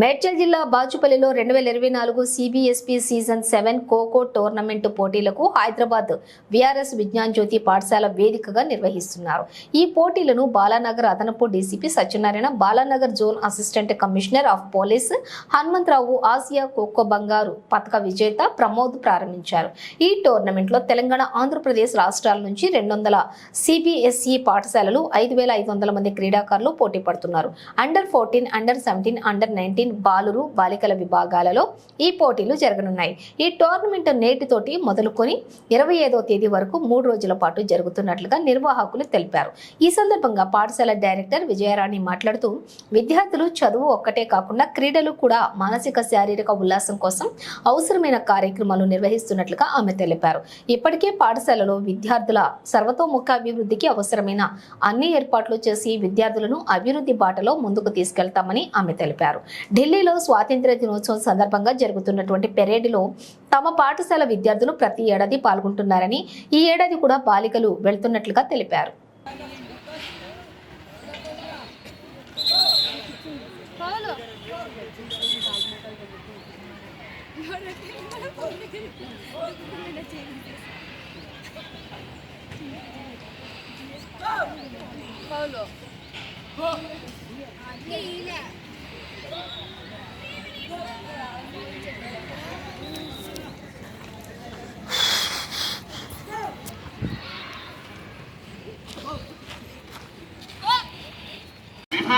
మేడ్చల్ జిల్లా బాచుపల్లిలో రెండు వేల ఇరవై నాలుగు CBSE season seven kho kho tournament పోటీలకు హైదరాబాద్ విఆర్ఎస్ విజ్ఞాన్ జ్యోతి పాఠశాల వేదికగా నిర్వహిస్తున్నారు. ఈ పోటీలను బాలానగర్ అదనపు DCP Satyanarayana Balanagar zone assistant commissioner of police Hanumantha Rao Asia kho kho బంగారు పథక విజేత ప్రమోద్ ప్రారంభించారు. ఈ టోర్నమెంట్లో తెలంగాణ ఆంధ్రప్రదేశ్ రాష్ట్రాల నుంచి రెండు వందల సిబిఎస్ఈ పాఠశాలలు ఐదు వేల ఐదు వందల మంది క్రీడాకారులు పోటీ పడుతున్నారు. Under fourteen under seventeen under nineteen బాలురు బాలికల విభాగాలలో ఈ పోటీలు జరగనున్నాయి. ఈ టోర్నమెంట్ నేటితోటి మొదలుకొని ఇరవై ఐదో తేదీ వరకు మూడు రోజుల పాటు జరుగుతున్నట్లుగా నిర్వాహకులు తెలిపారు. ఈ సందర్భంగా పాఠశాల డైరెక్టర్ విజయరాణి మాట్లాడుతూ విద్యార్థులు చదువు ఒక్కటే కాకుండా క్రీడలు కూడా మానసిక శారీరక ఉల్లాసం కోసం అవసరమైన కార్యక్రమాలు నిర్వహిస్తున్నట్లుగా ఆమె తెలిపారు. ఇప్పటికే పాఠశాలలో విద్యార్థుల సర్వతోముఖ అభివృద్ధికి అవసరమైన అన్ని ఏర్పాట్లు చేసి విద్యార్థులను అభివృద్ధి బాటలో ముందుకు తీసుకెళ్తామని ఆమె తెలిపారు. ఢిల్లీలో స్వాతంత్ర్య దినోత్సవం సందర్భంగా జరుగుతున్నటువంటి పెరేడ్లో తమ పాఠశాల విద్యార్థులు ప్రతి ఏడాది పాల్గొంటున్నారని ఈ ఏడాది కూడా బాలికలు వెళ్తున్నట్లుగా తెలిపారు. Paulo.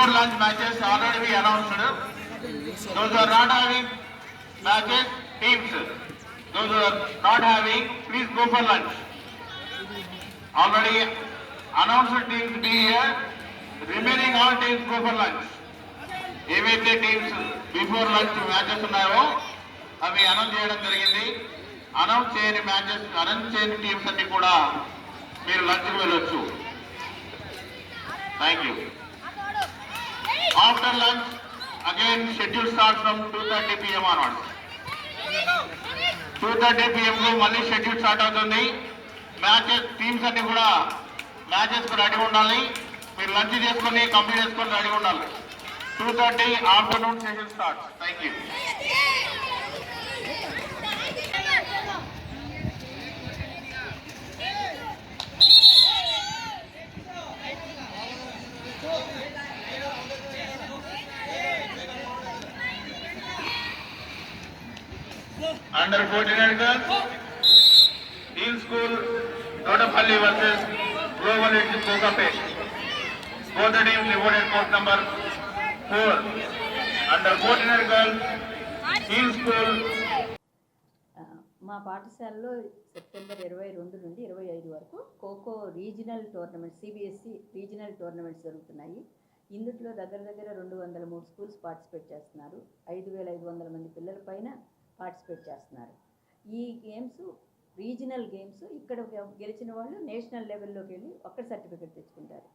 Super launch matches already announce those are not having matches teams those are not having please super lunch already announced teams be here remaining all teams super lunch ఏవైతే టీమ్స్ బిఫోర్ లంచ్ మ్యాచెస్ ఉన్నాయో అవి announce చేయడం జరిగింది. Announce చేయని matches announce చేయని teams అన్ని కూడా మీరు లంచ్కి వెళ్ళొచ్చు. Thank you After lunch, again schedule starts from 2:30 p.m. onwards. 2:30 p.m. కు మళ్ళీ షెడ్యూల్ స్టార్ట్ అవుతుంది మ్యాచెస్ టీమ్స్ అన్ని కూడా మ్యాచెస్కు రెడీ ఉండాలి మీరు లంచ్ చేసుకుని కంప్లీట్ చేసుకొని రెడీ ఉండాలి two thirty afternoon session start thank you under fourteen team school Thotapalli versus global ఇంటి Kokapet both the teams reported court number four. Under fourteen girls, School, మా పాఠశాలలో సెప్టెంబర్ ఇరవై రెండు నుండి ఇరవై ఐదు వరకు kho kho regional tournament CBSE regional tournaments జరుగుతున్నాయి. ఇందులో దగ్గర దగ్గర రెండు వందల మూడు స్కూల్స్ పార్టిసిపేట్ చేస్తున్నారు. ఐదు వేల ఐదు వందల మంది పిల్లల పైన పార్టిసిపేట్ చేస్తున్నారు. ఈ గేమ్స్ రీజనల్ గేమ్స్ ఇక్కడ గెలిచిన వాళ్ళు నేషనల్ లెవెల్లోకి వెళ్ళి ఒక్క సర్టిఫికెట్ తెచ్చుకుంటారు.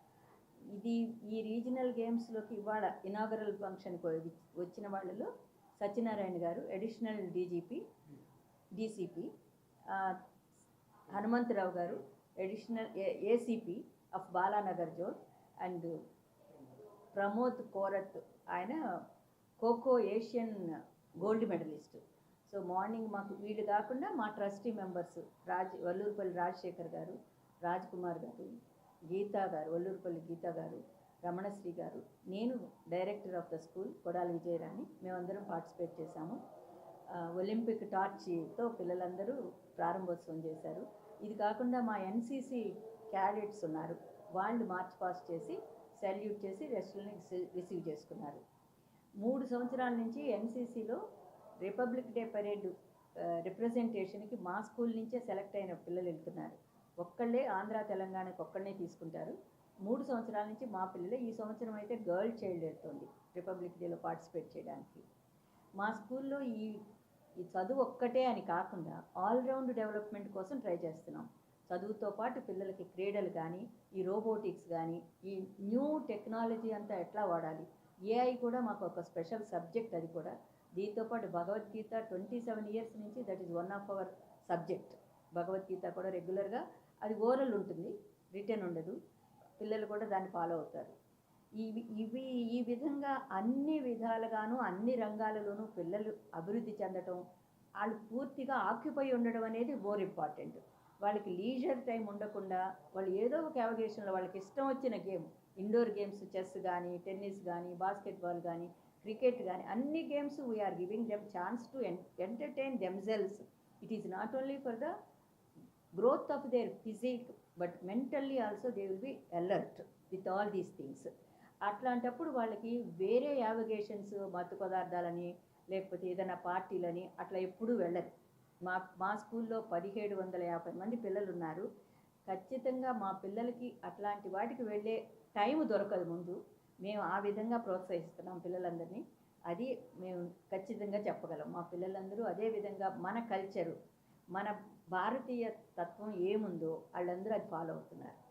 ఇది ఈ రీజనల్ గేమ్స్లోకి ఇవాళ ఇనాగరల్ ఫంక్షన్కి వచ్చిన వాళ్ళలో సత్యనారాయణ గారు additional DGP DCP Hanumantha Rao garu additional ACP of Balanagar zone and Pramod Korath ఆయన kho kho Asian gold medalist. So morning మాకు వీళ్ళు కాకుండా మా ట్రస్టీ మెంబర్స్ రాజ్ వల్లూరుపల్లి రాజశేఖర్ గారు రాజ్ కుమార్ గారు గీతా గారు వల్లూరుపల్లి గీతా గారు రమణశ్రీ గారు నేను director of the school Kodali Vijayarani మేమందరం పార్టిసిపేట్ చేశాము. ఒలింపిక్ టార్చ్తో పిల్లలందరూ ప్రారంభోత్సవం చేశారు. ఇది కాకుండా మా ఎన్సీసీ క్యాడెట్స్ ఉన్నారు. వాళ్ళు మార్చ్ పాస్ట్ చేసి సెల్యూట్ చేసి రెస్టులని రిసీవ్ చేసుకున్నారు. మూడు సంవత్సరాల నుంచి ఎన్సీసీలో రిపబ్లిక్ డే పరేడ్ రిప్రజెంటేషన్కి మా స్కూల్ నుంచే సెలెక్ట్ అయిన పిల్లలు వెళ్తున్నారు. ఒక్కళ్ళే ఆంధ్ర తెలంగాణకు ఒక్కళ్ళనే తీసుకుంటారు. మూడు సంవత్సరాల నుంచి మా పిల్లలే ఈ సంవత్సరం అయితే గర్ల్ చైల్డ్ వెళ్తుంది రిపబ్లిక్ డేలో పార్టిసిపేట్ చేయడానికి. మా స్కూల్లో ఈ ఈ చదువు ఒక్కటే అని కాకుండా ఆల్రౌండ్ డెవలప్మెంట్ కోసం ట్రై చేస్తున్నాం. చదువుతో పాటు పిల్లలకి క్రీడలు కానీ ఈ రోబోటిక్స్ కానీ ఈ న్యూ టెక్నాలజీ అంతా ఎట్లా వాడాలి? ఏఐ కూడా మాకు ఒక స్పెషల్ సబ్జెక్ట్ అది కూడా. దీంతో పాటు భగవద్గీత ట్వంటీ సెవెన్ ఇయర్స్ నుంచి that is one of our subject Bhagavad Gita కూడా రెగ్యులర్గా అది ఓరల్ ఉంటుంది రిటర్న్ ఉండదు పిల్లలు కూడా దాన్ని ఫాలో అవుతారు. ఇవి ఇవి ఈ విధంగా అన్ని విధాలుగాను అన్ని రంగాలలోనూ పిల్లలు అభివృద్ధి చెందటం వాళ్ళు పూర్తిగా ఆక్యుపై ఉండడం అనేది మోర్ ఇంపార్టెంట్ వాళ్ళకి లీజర్ టైం ఉండకుండా వాళ్ళు ఏదో ఒక అవగేషన్లో వాళ్ళకి ఇష్టం వచ్చిన గేమ్ ఇండోర్ గేమ్స్ చెస్ కానీ టెన్నిస్ కానీ బాస్కెట్బాల్ కానీ క్రికెట్ కానీ అన్ని games we are giving them chance to entertain themselves it is not only for the growth of their physique but mentally also they will be alert with all these things అట్లాంటప్పుడు వాళ్ళకి వేరే యావిగేషన్స్ మత్తు పదార్థాలని లేకపోతే ఏదైనా పార్టీలని అట్లా ఎప్పుడూ వెళ్ళరు. మా మా స్కూల్లో పదిహేడు వందల యాభై మంది పిల్లలు ఉన్నారు ఖచ్చితంగా మా పిల్లలకి అట్లాంటి వాటికి వెళ్ళే టైం దొరకదు ముందు. మేము ఆ విధంగా ప్రోత్సహిస్తున్నాం పిల్లలందరినీ. అది మేము ఖచ్చితంగా చెప్పగలం. మా పిల్లలందరూ అదే విధంగా మన కల్చరు మన భారతీయ తత్వం ఏముందో వాళ్ళందరూ అది ఫాలో అవుతున్నారు.